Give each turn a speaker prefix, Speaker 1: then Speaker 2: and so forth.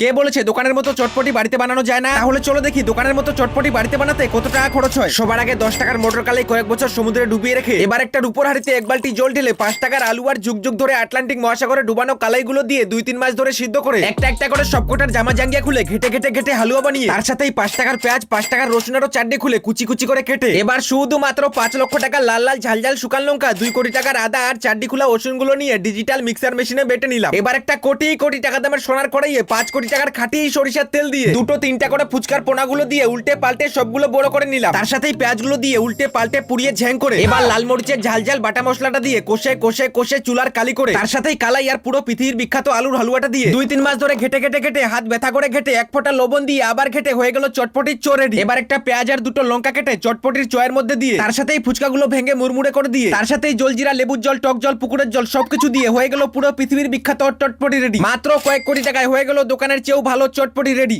Speaker 1: কে বলেছে দোকানের মতো চটপটি বাড়িতে বানানো যায় না? তাহলে চলো দেখি, দোকানের মতো চটপটি বাড়িতে বানাতে কত টাকা খরচ হয়? সবার আগে দশ টাকার মোটর কালাই কয়েক বছর সমুদ্রে ডুবিয়ে রেখে, এবার একটা রূপোর হাড়িতে এক বালতি জল ঢেলে পাঁচ টাকার আলু আর যুগ যুগ ধরে আটলান্টিক মহাসাগরে ডুবানো কালাইগুলো দিয়ে দুই তিন মাস ধরে সিদ্ধ করে, একটা একটা করে সবকটার জামা জাঙ্গিয়া খুলে ঘেটে ঘেটে ঘেটে হালুয়া বানিয়ে, তার সাথেই পাঁচ টাকার পেঁয়াজ, পাঁচ টাকার রসুন রসুনেরও চারটে খুলে কুচি কুচি করে কেটে, এবার শুধুমাত্র পাঁচ লক্ষ টাকা লাল লাল ঝাল ঝাল শুকান লঙ্কা, দুই কোটি টাকার আদা আর চারটি খোলা ওষুনগুলো নিয়ে ডিজিটাল মিক্সার মেশিনে বেটে নিলাম। এবার একটা কোটি কোটি টাকা দামের সোনার কড়াইয়ে পাঁচ কোটি টাকার খাঁটি সরিষার তেল দিয়ে দুটো তিনটা করে ফুচকার পোনাগুলো দিয়ে উল্টে পাল্টে সবগুলো বড় করে নিলাম। তার সাথেই পেঁয়াজগুলো দিয়ে উল্টে পাল্টে পুড়িয়ে ঝ্যাং করে এবার লাল মরিচের ঝাল ঝাল বাটা মশলাটা দিয়ে কষে কষে কষে চুলার কালি করে তার সাথেই কালাই আর পুরো পৃথিবীর বিখ্যাত আলুর হালুয়াটা দিয়ে দুই তিন মাস ধরে ঘেটে ঘেটে ঘেটে হাত ব্যথা করে ঘেটে এক ফোঁটা লবণ দিয়ে আবার ঘেটে হয়ে গেল চটপটির চো রেডি। এবার একটা পেঁয়াজ আর দুটো লঙ্কা কেটে চটপটির চয়ের মধ্যে দিয়ে তার সাথেই ফুচকাগুলো ভেঙে মুড়মুড়ে করে দিয়ে তার সাথেই জলজিরা, লেবুর জল, টক জল, পুকুরের জল সবকিছু দিয়ে হয়ে গেল পুরো পৃথিবীর বিখ্যাত চটপটি রেডি। মাত্র কয়েক কোটি টাকায় হয়ে গেল দোকানের চেয়েও ভালো চটপটি রেডি